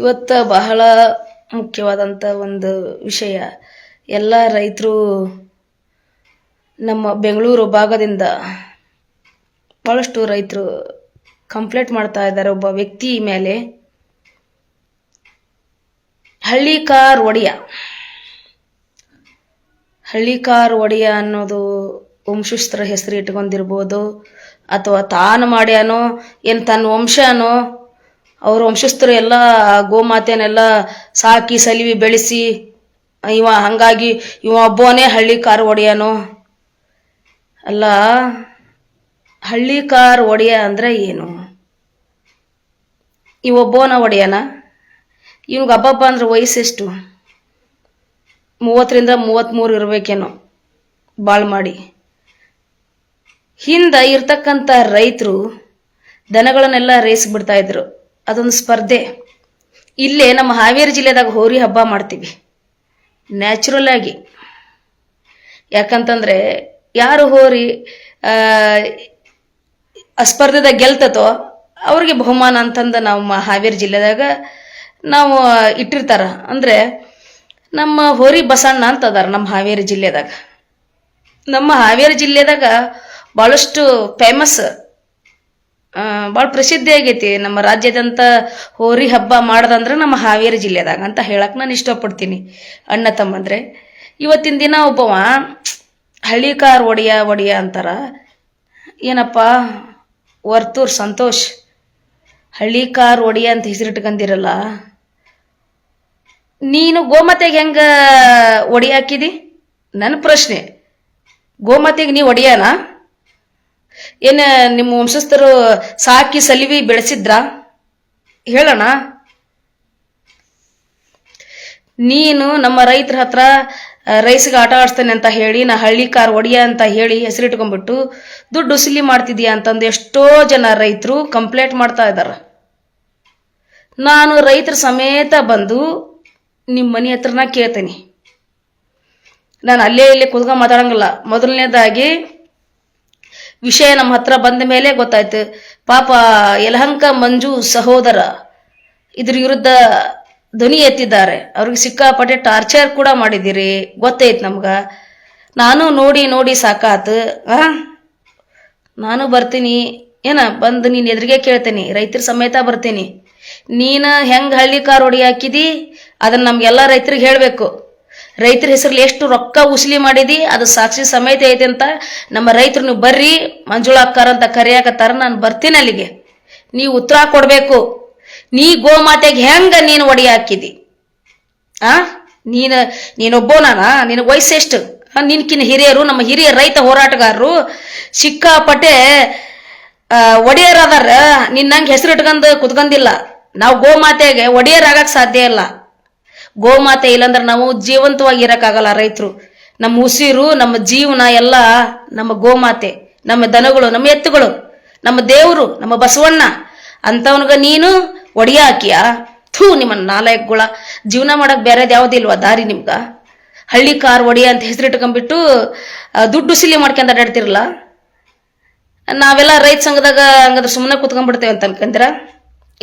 ಇವತ್ತು ಬಹಳ ಮುಖ್ಯವಾದಂಥ ಒಂದು ವಿಷಯ. ಎಲ್ಲ ರೈತರು ನಮ್ಮ ಬೆಂಗಳೂರು ಭಾಗದಿಂದ ಭಾಳಷ್ಟು ರೈತರು ಕಂಪ್ಲೇಂಟ್ ಮಾಡ್ತಾ ಇದ್ದಾರೆ. ಒಬ್ಬ ವ್ಯಕ್ತಿ ಮೇಲೆ ಹಳ್ಳಿ ಕಾರ್ ಒಡೆಯ. ಹಳ್ಳಿ ಕಾರ್ ಒಡೆಯ ಅನ್ನೋದು ವಂಶಸ್ಥರ ಹೆಸರು ಇಟ್ಕೊಂಡಿರ್ಬೋದು ಅಥವಾ ತಾನು ಮಾಡ್ಯಾನೋ ಏನು ತನ್ನ ವಂಶನೋ ಅವ್ರ ವಂಶಸ್ಥರು ಎಲ್ಲ ಗೋಮಾತೆನೆಲ್ಲ ಸಾಕಿ, ಸಲಿವಿ, ಬೆಳೆಸಿ, ಇವ ಹಂಗಾಗಿ ಇವ ಒಬ್ಬನೇ ಹಳ್ಳಿ ಕಾರ್ ಒಡೆಯನು. ಅಲ್ಲ, ಹಳ್ಳಿ ಕಾರ್ ಒಡೆಯ ಅಂದ್ರೆ ಏನು? ಇವ ಒಬ್ಬನ ಒಡೆಯನ? ಇವಾಗ ಹಬ್ಬಬ್ಬ ಅಂದ್ರೆ ವಯಸ್ಸೆಷ್ಟು ಮೂವತ್ತರಿಂದ ಮೂವತ್ತ್ಮೂರು ಇರಬೇಕೇನೋ, ಬಾಳ್ ಮಾಡಿ. ಹಿಂದೆ ಇರ್ತಕ್ಕಂಥ ರೈತರು ದನಗಳನ್ನೆಲ್ಲ ರೇಸ್ ಬಿಡ್ತಾ ಇದ್ರು. ಅದೊಂದು ಸ್ಪರ್ಧೆ. ಇಲ್ಲೇ ನಮ್ಮ ಹಾವೇರಿ ಜಿಲ್ಲೆದಾಗ ಹೋರಿ ಹಬ್ಬ ಮಾಡ್ತೀವಿ. ನ್ಯಾಚುರಲ್ ಆಗಿ. ಯಾಕಂತಂದ್ರೆ ಯಾರು ಹೋರಿ ಆ, ಸ್ಪರ್ಧೆದಾಗ ಗೆಲ್ತತೋ ಅವ್ರಿಗೆ ಬಹುಮಾನ ಅಂತಂದು ನಮ್ಮ ಹಾವೇರಿ ಜಿಲ್ಲೆದಾಗ ನಾವು ಇಟ್ಟಿರ್ತಾರ. ಅಂದ್ರೆ ನಮ್ಮ ಹೋರಿ ಬಸಣ್ಣ ಅಂತ ಅದಾರ ನಮ್ಮ ಹಾವೇರಿ ಜಿಲ್ಲೆದಾಗ. ನಮ್ಮ ಹಾವೇರಿ ಜಿಲ್ಲೆದಾಗ ಭಾಳಷ್ಟು ಫೇಮಸ್ ಭಾಳ ಪ್ರಸಿದ್ಧಿ ಆಗೈತಿ. ನಮ್ಮ ರಾಜ್ಯದಂತ ಹೋರಿ ಹಬ್ಬ ಮಾಡ್ದಂದ್ರೆ ನಮ್ಮ ಹಾವೇರಿ ಜಿಲ್ಲೆದಾಗ ಅಂತ ಹೇಳಕ್ ನಾನು ಇಷ್ಟಪಡ್ತೀನಿ. ಅಣ್ಣ ತಮ್ಮಂದ್ರೆ. ಇವತ್ತಿನ ದಿನ ಒಬ್ಬವ ಹಳ್ಳಿ ಕಾರ್ ಒಡೆಯ ಒಡೆಯ ಅಂತಾರ. ಏನಪ್ಪ? ವರ್ತೂರ್ ಸಂತೋಷ್. ಹಳ್ಳಿ ಕಾರ್ ಒಡೆಯ ಅಂತ ಹೆಸರಿಟ್ಕೊಂಡಿರಲ್ಲ ನೀನು ಗೋಮಾತೆಗೆ ಹೆಂಗ ಒಡಿ ಹಾಕಿದಿ? ನನ್ನ ಪ್ರಶ್ನೆ. ಗೋಮಾತೆಗೆ ನೀ ಒಡೆಯನ? ಏನ ನಿಮ್ಮ ವಂಶಸ್ಥರು ಸಾಕಿ ಸಲಿವಿ ಬೆಳೆಸಿದ್ರ? ಹೇಳೋಣ ನೀನು ನಮ್ಮ ರೈತರ ಹತ್ರ ರೈಸ್ಗೆ ಆಟ ಆಡಿಸ್ತೇನೆ ಅಂತ ಹೇಳಿ, ನಾ ಹಳ್ಳಿ ಕಾರ್ ಒಡಿಯ ಅಂತ ಹೇಳಿ ಹೆಸರಿಟ್ಕೊಂಡ್ಬಿಟ್ಟು ದುಡ್ಡು ಉಸಿಲಿ ಮಾಡ್ತಿದ್ಯಾ ಅಂತಂದು ಎಷ್ಟೋ ಜನ ರೈತರು ಕಂಪ್ಲೇಂಟ್ ಮಾಡ್ತಾ ಇದ್ದಾರೆ ನಾನು ರೈತರ ಸಮೇತ ಬಂದು ನಿಮ್ಮ ಮನೆ ಹತ್ರನ ಕೇಳ್ತೇನೆ. ನಾನು ಅಲ್ಲೇ ಇಲ್ಲೇ ಕುದ್ಕೊಂಡು ಮಾತಾಡಂಗಿಲ್ಲ. ಮೊದಲನೇದಾಗಿ ವಿಷಯ ನಮ್ಮ ಹತ್ರ ಬಂದ ಮೇಲೆ ಗೊತ್ತಾಯ್ತು. ಪಾಪ ಯಲಹಂಕ ಮಂಜು ಸಹೋದರ ಇದ್ರ ವಿರುದ್ಧ ಧ್ವನಿ ಎತ್ತಿದ್ದಾರೆ. ಅವ್ರಿಗೆ ಸಿಕ್ಕಾಪಟ್ಟೆ ಟಾರ್ಚರ್ ಕೂಡ ಮಾಡಿದ್ದೀರಿ. ಗೊತ್ತೈತ್ ನಮ್ಗ. ನಾನು ನೋಡಿ ನೋಡಿ ಸಾಕಾತು. ಆ, ನಾನು ಬರ್ತೀನಿ. ಏನ, ಬಂದು ನೀನು ಎದುರಿಗೆ ಕೇಳ್ತೀನಿ. ರೈತರ ಸಮೇತ ಬರ್ತೀನಿ. ನೀನು ಹೆಂಗ್ ಹಳ್ಳಿ ಕಾರ್ ಹೊಡಿ ಹಾಕಿದಿ, ಅದನ್ನ ನಮ್ಗೆಲ್ಲ ರೈತರಿಗೆ ಹೇಳಬೇಕು. ರೈತರ ಹೆಸರಲ್ಲಿ ಎಷ್ಟು ರೊಕ್ಕ ಉಸಿಲಿ ಮಾಡಿದಿ ಅದು ಸಾಕ್ಷಿ ಸಮೇತ ಐತೆ ಅಂತ ನಮ್ಮ ರೈತರು ನೀವು ಬರ್ರಿ ಮಂಜುಳಾ ಅಕ್ಕಾರ ಅಂತ ಕರೆಯಾಕತ್ತಾರ ನಾನು ಬರ್ತೀನಿ ಅಲ್ಲಿಗೆ. ನೀವು ಉತ್ತರ ಕೊಡಬೇಕು. ನೀ ಗೋಮಾತೆಗೆ ಹೆಂಗ ನೀನು ಒಡಿ ಹಾಕಿದಿ? ಆ? ನೀನ ನೀನೊಬ್ಬನಾನ ನಿನ್ನ ವಯಸ್ಸೆಷ್ಟು ನಿನ್ಕಿನ ಹಿರಿಯರು ನಮ್ಮ ಹಿರಿಯ ರೈತ ಹೋರಾಟಗಾರರು ಸಿಕ್ಕಾಪಟ್ಟೆ ಆ, ಒಡೆಯರದಾರ ನಿನ್ನಂಗೆ ಹೆಸರು ಇಟ್ಕೊಂಡು ಕುತ್ಕೊಂಡಿಲ್ಲ ನಾವು ಗೋಮಾತೆಗೆ ಒಡೆಯರಾಗಕ್ಕೆ ಸಾಧ್ಯ ಇಲ್ಲ. ಗೋಮಾತೆ ಇಲ್ಲಂದ್ರೆ ನಾವು ಜೀವಂತವಾಗಿ ಇರಕ್ಕಾಗಲ್ಲ ರೈತರು. ನಮ್ಮ ಉಸಿರು, ನಮ್ಮ ಜೀವನ ಎಲ್ಲ ನಮ್ಮ ಗೋಮಾತೆ, ನಮ್ಮ ದನಗಳು, ನಮ್ಮ ಎತ್ತುಗಳು, ನಮ್ಮ ದೇವರು, ನಮ್ಮ ಬಸವಣ್ಣ ಅಂತವನಿಗೆ ನೀನು ಒಡೆಯ ಹಾಕಿಯ ಥೂ ನಿಮ್ಮ ನಾಲ್ಕುಗಳ. ಜೀವನ ಮಾಡಕ್ ಬೇರೆದ್ ಯಾವ್ದಿಲ್ವಾ ದಾರಿ ನಿಮ್ಗ? ಹಳ್ಳಿ ಕಾರ್ ಒಡೆಯ ಅಂತ ಹೆಸರಿಟ್ಕೊಂಡ್ಬಿಟ್ಟು ದುಡ್ಡು ಸಿಲಿ ಮಾಡ್ಕೊಂಡ್ ಅಡ್ಡಾಡ್ತಿರಲ್ಲ ನಾವೆಲ್ಲ ರೈತ ಸಂಘದಾಗ ಹಂಗಂದ್ರೆ ಸುಮ್ಮನೆ ಕುತ್ಕೊಂಡ್ಬಿಡ್ತೇವೆ ಅಂತ ಅನ್ಕಂತೀರ?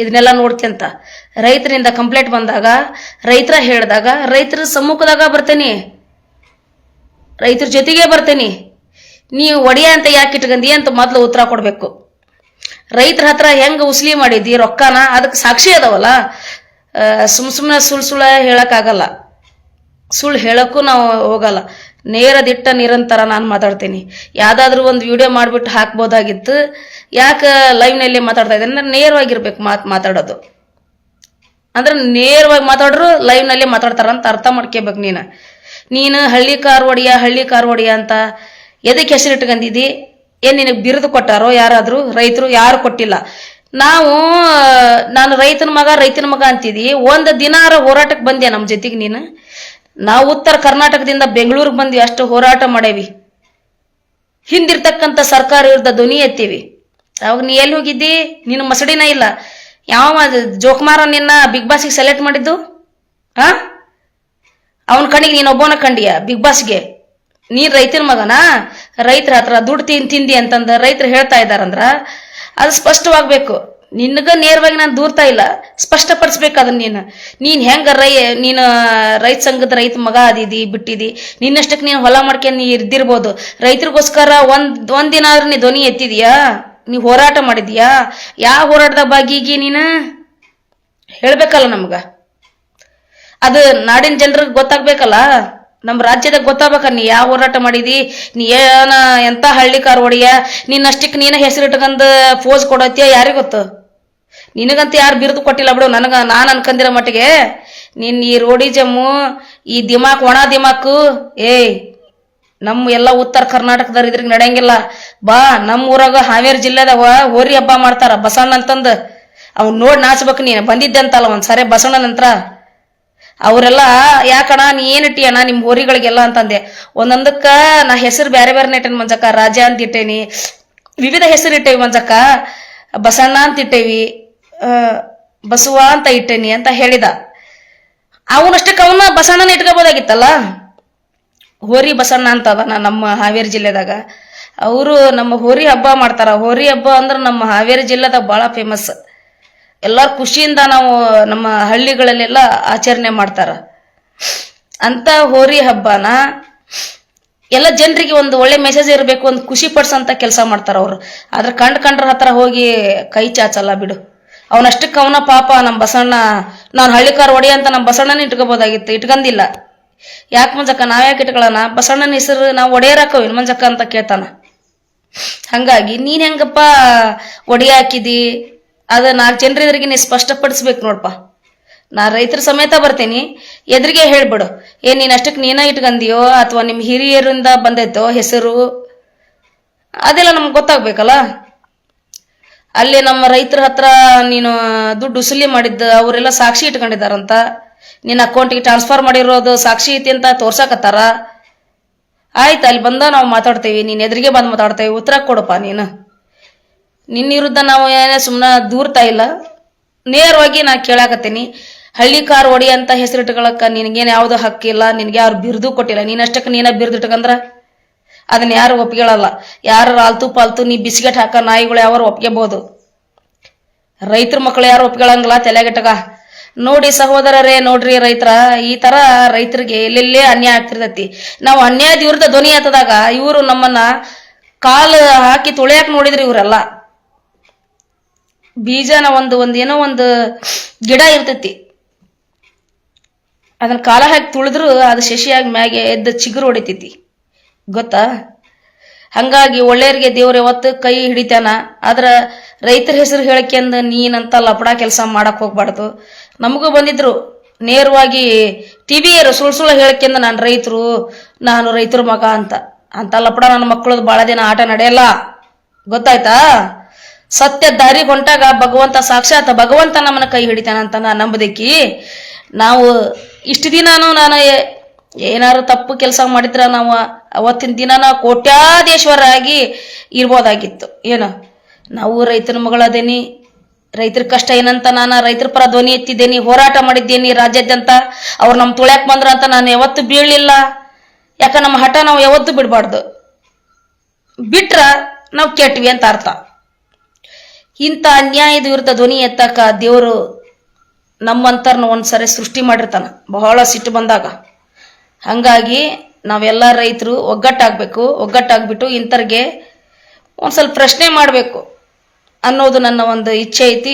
ಇದನ್ನೆಲ್ಲ ನೋಡ್ಕೊಂತ ರೈತರಿಂದ ಕಂಪ್ಲೇಂಟ್ ಬಂದಾಗ, ರೈತರ ಹೇಳಿದಾಗ, ರೈತರ ಸಮ್ಮುಖದಾಗ ಬರ್ತೇನೆ. ರೈತರ ಜೊತೆಗೆ ಬರ್ತೇನೆ. ನೀವು ಒಡೆಯ ಅಂತ ಯಾಕೆ ಇಟ್ಕಂದಿ ಅಂತ ಮೊದಲು ಉತ್ತರ ಕೊಡಬೇಕು. ರೈತರ ಹತ್ರ ಹೆಂಗೆ ಉಸ್ಲಿ ಮಾಡಿದ್ದಿ ರೊಕ್ಕನ? ಅದಕ್ಕೆ ಸಾಕ್ಷಿ ಅದಾವಲ್ಲ. ಸುಮ್ ಸುಮ್ಮನೆ ಸುಳ್ಳು ಸುಳ್ಳ ಹೇಳಕ್ಕಾಗಲ್ಲ ಸುಳ್ಳು ಹೇಳಕ್ಕೂ ನಾವು ಹೋಗಲ್ಲ. ನೇರ ದಿಟ್ಟ ನಿರಂತರ ನಾನು ಮಾತಾಡ್ತೀನಿ. ಯಾವ್ದಾದ್ರು ಒಂದು ವಿಡಿಯೋ ಮಾಡಿಬಿಟ್ಟು ಹಾಕ್ಬೋದಾಗಿತ್ತು. ಯಾಕೆ ಲೈವ್ನಲ್ಲಿ ಮಾತಾಡ್ತಾ ಇದ್ದೀನಿ? ಅಂದ್ರೆ ನೇರವಾಗಿರ್ಬೇಕು ಮಾತು ಮಾತಾಡೋದು. ಅಂದ್ರೆ ನೇರವಾಗಿ ಮಾತಾಡ್ರು ಲೈವ್ನಲ್ಲಿ ಮಾತಾಡ್ತಾರ ಅಂತ ಅರ್ಥ ಮಾಡ್ಕೋಬೇಕು ನೀನು. ನೀನು ಹಳ್ಳಿ ಕಾರ್ ಒಡೆಯ ಹಳ್ಳಿ ಕಾರ್ ಒಡೆಯ ಅಂತ ಎದಕ್ಕೆ ಹೆಸರು ಇಟ್ಕೊಂಡಿದ್ದಿ ಏನ್ ನಿನಗೆ ಬಿರುದು ಕೊಟ್ಟಾರೋ ಯಾರಾದರೂ? ರೈತರು ಯಾರು ಕೊಟ್ಟಿಲ್ಲ. ನಾವು ನಾನು ರೈತನ ಮಗ ರೈತನ ಮಗ ಅಂತಿದ್ದೀವಿ ಒಂದು ದಿನಾರ ಹೋರಾಟಕ್ಕೆ ಬಂದೆ ನಮ್ಮ ಜೊತೆಗೆ ನೀನು. ನಾವು ಉತ್ತರ ಕರ್ನಾಟಕದಿಂದ ಬೆಂಗಳೂರಿಗೆ ಬಂದು ಅಷ್ಟು ಹೋರಾಟ ಮಾಡೇವಿ. ಹಿಂದಿರ್ತಕ್ಕಂಥ ಸರ್ಕಾರ ವಿರುದ್ಧ ಧ್ವನಿ ಎತ್ತೀವಿ. ಅವಾಗ ನೀ ಎಲ್ಲಿ ಹೋಗಿದ್ದಿ? ನಿನ್ನ ಮಸಡಿನ ಇಲ್ಲ. ಯಾವ ಜೋಕುಮಾರ ನಿನ್ನ ಬಿಗ್ ಬಾಸ್ಗೆ ಸೆಲೆಕ್ಟ್ ಮಾಡಿದ್ದು? ಹಾ ಅವನ ಕಣ್ಣಿಗೆ ನೀನು ಒಬ್ಬನ ಕಂಡಿಯ ಬಿಗ್ ಬಾಸ್ಗೆ? ನೀನ್ ರೈತನ ಮಗನಾ? ರೈತರ ಹತ್ರ ದುಡ್ಡು ತಿನ್, ತಿಂದಿ ಅಂತಂದ ರೈತರು ಹೇಳ್ತಾ ಇದ್ದಾರಂದ್ರ, ಅದು ಸ್ಪಷ್ಟವಾಗ್ಬೇಕು. ನಿನಗ ನೇರವಾಗಿ ನಾನು ದೂರ್ತಾ ಇಲ್ಲ. ಸ್ಪಷ್ಟಪಡಿಸ್ಬೇಕು ಅದನ್ನ ನೀನು. ನೀನು ಹೆಂಗ ರೈ, ನೀನು ರೈತ ಸಂಘದ ರೈತ ಮಗ ಅದಿದಿ, ಬಿಟ್ಟಿದಿ. ನಿನ್ನಷ್ಟಕ್ಕೆ ನೀನು ಹೊಲ ಮಾಡ್ಕೊಂಡು ನೀ ಇರ್ದಿರ್ಬೋದು. ರೈತರಿಗೋಸ್ಕರ ಒಂದು, ಒಂದಿನ ಆದ್ರೂ ನೀ ಧ್ವನಿ ಎತ್ತಿದೀಯಾ? ನೀ ಹೋರಾಟ ಮಾಡಿದ್ಯಾ? ಯಾವ ಹೋರಾಟದ ಬಾಗಿಗಿ ನೀನು? ಹೇಳ್ಬೇಕಲ್ಲ ನಮ್ಗ. ಅದು ನಾಡಿನ ಜನರಿಗೆ ಗೊತ್ತಾಗ್ಬೇಕಲ್ಲ. ನಮ್ಮ ರಾಜ್ಯದಾಗ ಗೊತ್ತಾಗ್ಬೇಕ ನೀ ಯಾವ ಹೋರಾಟ ಮಾಡಿದಿ? ನೀ ಏನ ಎಂತ ಹಳ್ಳಿ ಕಾರ್ ಹೊಡಿಯ? ನಿನ್ನಷ್ಟಕ್ಕೆ ನೀನ ಹೆಸರಿಟ್ಕೊಂಡ್ ಫೋಸ್ ಕೊಡತ್ಯ? ಯಾರಿಗ್ ಗೊತ್ತು? ನಿನಗಂತ ಯಾರು ಬಿರುದು ಕೊಟ್ಟಿಲ್ಲ ಬಿಡು. ನನಗ, ನಾನು ಅನ್ಕಂದಿರೋ ಮಟ್ಟಿಗೆ ನಿನ್ನ ಈ ರೋಡಿ ಜಮ್ಮು, ಈ ದಿಮಾಕ್, ಒಣ ದಿಮಾಕು, ಏಯ್ ನಮ್ಮ ಎಲ್ಲ ಉತ್ತರ ಕರ್ನಾಟಕದವ್ರು ಇದ್ರಿಗೆ ನಡೆಯಂಗಿಲ್ಲ. ಬಾ ನಮ್ಮ ಊರಾಗ ಹಾವೇರಿ ಜಿಲ್ಲೆದಾಗ ಹೋರಿ ಹಬ್ಬ ಮಾಡ್ತಾರ ಬಸಣ್ಣ ಅಂತಂದ. ಅವ್ನು ನೋಡಿ ನಾಚ್ಬೇಕು ನೀನು. ಬಂದಿದ್ದೆ ಅಂತಲ್ಲ ಒಂದ್ ಸರಿ ಬಸವಣ್ಣ ನಂತರ. ಅವರೆಲ್ಲ, ಯಾಕಣ, ನೀ ಏನ್ ಇಟ್ಟಿಯಣ ನಿಮ್ಮ ಹೋರಿಗಳಿಗೆಲ್ಲ ಅಂತಂದೆ. ಒಂದೊಂದಕ್ಕ ನಾ ಹೆಸರು ಬೇರೆ ಬೇರೆ ಇಟ್ಟೇನಿ ಮಂಜಕ್ಕ. ರಾಜ ಅಂತ ಇಟ್ಟೇನಿ. ವಿವಿಧ ಹೆಸರು ಇಟ್ಟೇವಿ ಮಂಜಕ್ಕ. ಬಸಣ್ಣ ಅಂತ ಇಟ್ಟೇವಿ. ಬಸವ ಅಂತ ಇಟ್ಟೇನಿ ಅಂತ ಹೇಳಿದ. ಅವನಷ್ಟಕ್ಕೆ ಅವನ ಬಸಣ್ಣನ ಇಟ್ಕೋಬೋದಾಗಿತ್ತಲ್ಲ? ಹೋರಿ ಬಸಣ್ಣ ಅಂತ ಅದಾನ ನಮ್ಮ ಹಾವೇರಿ ಜಿಲ್ಲೆದಾಗ. ಅವರು ನಮ್ಮ ಹೋರಿ ಹಬ್ಬ ಮಾಡ್ತಾರ. ಹೋರಿ ಹಬ್ಬ ಅಂದ್ರೆ ನಮ್ಮ ಹಾವೇರಿ ಜಿಲ್ಲೆದಾಗ ಭಾಳ ಫೇಮಸ್ ಎಲ್ಲರೂ ಖುಷಿಯಿಂದ ನಾವು ನಮ್ಮ ಹಳ್ಳಿಗಳಲ್ಲೆಲ್ಲ ಆಚರಣೆ ಮಾಡ್ತಾರ. ಅಂತ ಹೋರಿ ಹಬ್ಬನ ಎಲ್ಲ ಜನರಿಗೆ ಒಂದು ಒಳ್ಳೆ ಮೆಸೇಜ್ ಇರಬೇಕು, ಒಂದು ಖುಷಿ ಪಡ್ಸಂತ ಕೆಲಸ ಮಾಡ್ತಾರ ಅವರು. ಆದ್ರೆ ಕಂಡು ಕಂಡ್ರ ಹತ್ರ ಹೋಗಿ ಕೈ ಚಾಚಲ್ಲ ಬಿಡು. ಅವನಷ್ಟಕ್ಕೆ ಅವನ ಪಾಪ, ನಮ್ಮ ಬಸಣ್ಣ ನಾನು ಹಳ್ಳಿಕಾರ ಒಡಿ ಅಂತ ನಮ್ಮ ಬಸಣ್ಣನ ಇಟ್ಕೋಬೋದಾಗಿತ್ತು, ಇಟ್ಕಂದಿಲ್ಲ. ಯಾಕೆ ಮಂಜಕ್ಕ ನಾವ್ಯಾಕೆ ಇಟ್ಕೊಳ್ಳೋಣ ಬಸಣ್ಣನ ಹೆಸರು ನಾವು ಒಡೆಯರಾಕವ್ ಮಂಜಕ್ಕ ಅಂತ ಕೇಳ್ತಾನ. ಹಂಗಾಗಿ ನೀನ್ ಹೆಂಗಪ್ಪ ಒಡಿ ಹಾಕಿದಿ? ಅದ ನಾಲ್ಕು ಜನರೆದ್ರಿಗೆ ನೀ ಸ್ಪಷ್ಟಪಡಿಸ್ಬೇಕು ನೋಡಪ್ಪ ನಾ ರೈತರ ಸಮೇತ ಬರ್ತೀನಿ, ಎದುರಿಗೆ ಹೇಳ್ಬಿಡು. ಏನ್ ನೀನ್ ಅಷ್ಟಕ್ಕೆ ನೀನ ಇಟ್ಕಂದಿಯೋ ಅಥವಾ ನಿಮ್ ಹಿರಿಯರಿಂದ ಬಂದೈತೋ ಹೆಸರು? ಅದೆಲ್ಲ ನಮ್ಗೆ ಗೊತ್ತಾಗ್ಬೇಕಲ್ಲ? ಅಲ್ಲಿ ನಮ್ಮ ರೈತರ ಹತ್ರ ನೀನು ದುಡ್ಡು ಉಸುಲಿ ಮಾಡಿದ್ದ, ಅವರೆಲ್ಲ ಸಾಕ್ಷಿ ಇಟ್ಕೊಂಡಿದಾರಂತ ನಿನ್ನ ಅಕೌಂಟಿಗೆ ಟ್ರಾನ್ಸ್ಫರ್ ಮಾಡಿರೋದು ಸಾಕ್ಷಿ ಐತಿ ಅಂತ ತೋರ್ಸಕತ್ತಾರ. ಆಯ್ತು, ಅಲ್ಲಿ ಬಂದ ನಾವು ಮಾತಾಡ್ತೇವಿ, ನೀನು ಎದುರಿಗೆ ಬಂದು ಮಾತಾಡ್ತೇವೆ, ಉತ್ತರ ಕೊಡಪ್ಪ ನೀನು. ನಿನ್ನ ವಿರುದ್ಧ ನಾವು ಏನೇ ಸುಮ್ಮನೆ ದೂರ್ತಾ ಇಲ್ಲ. ನೇರವಾಗಿ ನಾ ಕೇಳಾಕತ್ತೀನಿ. ಹಳ್ಳಿ ಕಾರ್ ಒಡಿ ಅಂತ ಹೆಸರಿಟ್ಕೊಳಕ ನಿನಗೇನು ಯಾವ್ದು ಹಕ್ಕಿಲ್ಲ, ನಿನಗೆ ಯಾರು ಬಿರುದು ಕೊಟ್ಟಿಲ್ಲ. ನೀನಷ್ಟಕ್ಕೆ ನೀನ ಬಿರುದು ಇಟ್ಕಂದ್ರ ಅದನ್ನ ಯಾರು ಒಪ್ಕೊಳ್ಳಲ್ಲ ಯಾರು ಆಲ್ತು ಪಾಲ್ತು ನೀ ಬಿಸ್ಕೆಟ್ ಹಾಕ ನಾಯಿಗಳು ಯಾರು ಒಪ್ಕೋಬಹುದು ರೈತರ ಮಕ್ಕಳು ಯಾರು ಒಪ್ಕೊಳ್ಳಂಗಿಲ್ಲ ತಲೆಗೆಟ್ಟಗ ನೋಡಿ ಸಹೋದರರೇ, ನೋಡ್ರಿ ರೈತರ, ಈ ತರ ರೈತರಿಗೆ ಎಲ್ಲೆಲ್ಲೇ ಅನ್ಯಾಯ ಆಗ್ತಿರ್ತೈತಿ. ನಾವು ಅನ್ಯಾಯದ ವಿರುದ್ಧ ಧ್ವನಿ ಹತ್ತದಾಗ ಇವರು ನಮ್ಮನ್ನ ಕಾಲು ಹಾಕಿ ತುಳಿಯಾಕ ನೋಡಿದ್ರಿ ಇವರೆಲ್ಲ. ಬೀಜನ ಒಂದು ಒಂದು ಏನೋ ಒಂದು ಗಿಡ ಇರ್ತೈತಿ. ಅದನ್ನ ಕಾಲ ಹಾಕಿ ತುಳಿದ್ರು ಅದು ಶಶಿಯಾಗಿ ಮ್ಯಾಗೆ ಎದ್ದು ಚಿಗುರು ಹೊಡಿತೈತಿ. ಗೊತ್ತಾ? ಹಂಗಾಗಿ ಒಳ್ಳೆಯರಿಗೆ ದೇವ್ರ ಯಾವತ್ತು ಕೈ ಹಿಡಿತಾನ? ಆದ್ರೆ ರೈತರ ಹೆಸರು ಹೇಳಕ್ಕೆಂದು ನೀನಂತ ಲಪಡ ಕೆಲಸ ಮಾಡಕ್ ಹೋಗ್ಬಾರ್ದು. ನಮಗೂ ಬಂದಿದ್ರು. ನೇರವಾಗಿ ಟಿ ವಿಯರು ಸುಳ್ಳು ಹೇಳಕ್ಕೆಂದು ನಾನು ರೈತರು, ನಾನು ರೈತರ ಮಗ ಅಂತ. ಅಂತ ಲಪಡ ನನ್ನ ಮಕ್ಕಳದು ಭಾಳ ದಿನ ಆಟ ನಡೆಯಲ್ಲ. ಗೊತ್ತಾಯ್ತಾ? ಸತ್ಯ ದಾರಿ ಹೊಂಟಾಗ ಭಗವಂತ ಸಾಕ್ಷಾತ್ ಭಗವಂತ ನಮ್ಮನ್ನ ಕೈ ಹಿಡಿತಾನಂತ ನಾ ನಂಬದಕ್ಕಿ, ನಾವು ಇಷ್ಟು ದಿನಾನು ನಾನು ಏನಾರು ತಪ್ಪು ಕೆಲಸ ಮಾಡಿದ್ರ ನಾವು ಅವತ್ತಿನ ದಿನ ನಾವು ಕೋಟ್ಯಾಧೀಶ್ವರಾಗಿ ಇರ್ಬೋದಾಗಿತ್ತು. ಏನು? ನಾವು ರೈತನ ಮಗಳದೇನಿ, ರೈತರ ಕಷ್ಟ ಏನಂತ ನಾನು ರೈತರ ಪರ ಧ್ವನಿ ಎತ್ತಿದ್ದೇನೆ, ಹೋರಾಟ ಮಾಡಿದ್ದೇನೆ ರಾಜ್ಯಾದ್ಯಂತ, ಅವ್ರು ನಮ್ಮ ತುಳ್ಯಾಕ್ ಬಂದ್ರ ಅಂತ ನಾನು ಯಾವತ್ತು ಬೀಳಲಿಲ್ಲ. ಯಾಕ ನಮ್ಮ ಹಠ ನಾವು ಯಾವತ್ತೂ ಬಿಡಬಾರ್ದು. ಬಿಟ್ರ ನಾವು ಕೆಟ್ವಿ ಅಂತ ಅರ್ಥ. ಇಂಥ ಅನ್ಯಾಯದ ವಿರುದ್ಧ ಧ್ವನಿ ಎತ್ತಕ ದೇವರು ನಮ್ಮಂತರ್ನ ಒಂದ್ಸರಿ ಸೃಷ್ಟಿ ಮಾಡಿರ್ತಾನ. ಬಹಳ ಸಿಟ್ಟು ಬಂದಾಗ. ಹಂಗಾಗಿ ನಾವೆಲ್ಲ ರೈತರು ಒಗ್ಗಟ್ಟಾಗಬೇಕು, ಒಗ್ಗಟ್ಟಾಗ್ಬಿಟ್ಟು ಇಂಥರ್ಗೆ ಒಂದು ಸ್ವಲ್ಪ ಪ್ರಶ್ನೆ ಮಾಡಬೇಕು ಅನ್ನೋದು ನನ್ನ ಒಂದು ಇಚ್ಛೆ ಐತಿ.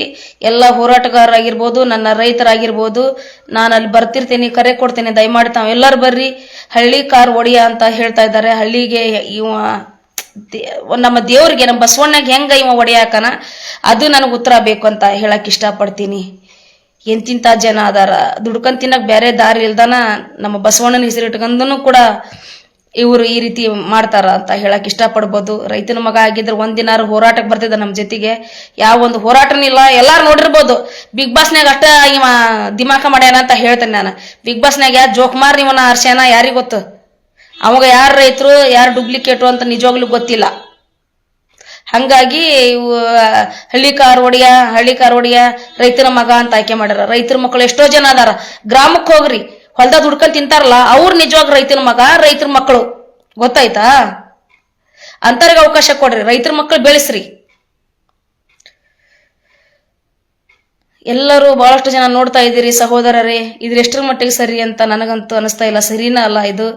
ಎಲ್ಲ ಹೋರಾಟಗಾರರಾಗಿರ್ಬೋದು, ನನ್ನ ರೈತರಾಗಿರ್ಬೋದು ನಾನು ಅಲ್ಲಿ ಬರ್ತಿರ್ತೀನಿ, ಕರೆ ಕೊಡ್ತೀನಿ, ದಯಮಾಡಿ ತಾವೆಲ್ಲರೂ ಬರ್ರಿ. ಹಳ್ಳಿ ಕಾರ್ ಒಡೆಯ ಅಂತ ಹೇಳ್ತಾ ಇದ್ದಾರೆ. ಹಳ್ಳಿಗೆ ಇವ ನಮ್ಮ ದೇವ್ರಿಗೆ, ನಮ್ಮ ಬಸವಣ್ಣಗೆ ಹೆಂಗೆ ಇವ ಒಡೆಯಾಕನ? ಅದು ನನಗೆ ಉತ್ತರ ಬೇಕು ಅಂತ ಹೇಳಕ್ಕೆ ಇಷ್ಟಪಡ್ತೀನಿ. ಎಂತಿಂತ ಜನ ಅದಾರ? ದುಡ್ಕೊಂಡ್ ತಿನ್ನಕ್ ಬೇರೆ ದಾರಿ ಇಲ್ದಾನ ನಮ್ಮ ಬಸವಣ್ಣನ ಹೆಸರು ಇಟ್ಕೊಂಡನು ಕೂಡ ಇವರು ಈ ರೀತಿ ಮಾಡ್ತಾರ ಅಂತ ಹೇಳಕ್ ಇಷ್ಟಪಡ್ಬೋದು. ರೈತನ ಮಗ ಆಗಿದ್ರೆ ಒಂದಿನಾರು ಹೋರಾಟಕ್ಕೆ ಬರ್ತಿದ್ದ ನಮ್ಮ ಜೊತೆಗೆ. ಯಾವ ಒಂದು ಹೋರಾಟನಿಲ್ಲ ಎಲ್ಲಾರು ನೋಡಿರ್ಬೋದು. ಬಿಗ್ ಬಾಸ್ನಾಗ ಅಷ್ಟ ಇವ ದಿಮಾಕ ಮಾಡ್ಯಾನ ಅಂತ ಹೇಳ್ತೇನೆ ನಾನು. ಬಿಗ್ ಬಾಸ್ನಾಗ ಯಾರು ಜೋಕ್ಮಾರ್ ಇವನ ಯಾರಿಗೆ ಗೊತ್ತು? ಅವಾಗ ಯಾರು ರೈತರು ಯಾರು ಡುಪ್ಲಿಕೇಟು ಅಂತ ನಿಜವಾಗ್ಲೂ ಗೊತ್ತಿಲ್ಲ. ಹಂಗಾಗಿ ಇವು ಹಳ್ಳಿ ಕಾರ್ ಹಳ್ಳಿ ಕಾರ್ ರೈತರ ಮಗ ಅಂತ ಆಯ್ಕೆ ಮಾಡ್ಯಾರ. ರೈತರ ಮಕ್ಕಳು ಎಷ್ಟೋ ಜನ ಅದಾರ. ಗ್ರಾಮಕ್ಕೆ ಹೋಗ್ರಿ, ಹೊಲ್ದಾಗ ದುಡ್ಕೊಂಡ್ ತಿಂತಾರಲ್ಲ, ಅವ್ರು ನಿಜವಾಗ ರೈತರ ಮಗ, ರೈತರ ಮಕ್ಕಳು ಗೊತ್ತಾಯ್ತಾ? ಅಂತರ್ಗೆ ಅವಕಾಶ ಕೊಡ್ರಿ, ರೈತರ ಮಕ್ಕಳು ಬೆಳೆಸ್ರಿ. ಎಲ್ಲರೂ ಬಹಳಷ್ಟು ಜನ ನೋಡ್ತಾ ಇದ್ದೀರಿ, ಸಹೋದರರೇ. ಇದ್ರ ಎಷ್ಟರ ಮಟ್ಟಿಗೆ ಸರಿ ಅಂತ ನನಗಂತೂ ಅನಿಸ್ತಾ ಇಲ್ಲ. ಸರಿನಾ ಅಲ್ಲ ಇದು?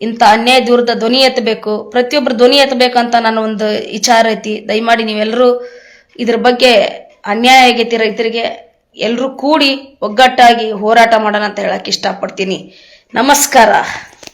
ಇಂಥ ಅನ್ಯಾಯ ದೂರದ ಧ್ವನಿ ಎತ್ತಬೇಕು ಪ್ರತಿಯೊಬ್ಬರು ಧ್ವನಿ ಎತ್ತಬೇಕಂತ ನನ್ನ ಒಂದು ವಿಚಾರ ಐತಿ. ದಯಮಾಡಿ ನೀವೆಲ್ಲರೂ ಇದ್ರ ಬಗ್ಗೆ ಅನ್ಯಾಯ ಆಗೈತಿ ರೈತರಿಗೆ ಎಲ್ಲರೂ ಕೂಡಿ ಒಗ್ಗಟ್ಟಾಗಿ ಹೋರಾಟ ಮಾಡೋಣ ಅಂತ ಹೇಳಕ್ ಇಷ್ಟಪಡ್ತೀನಿ. ನಮಸ್ಕಾರ.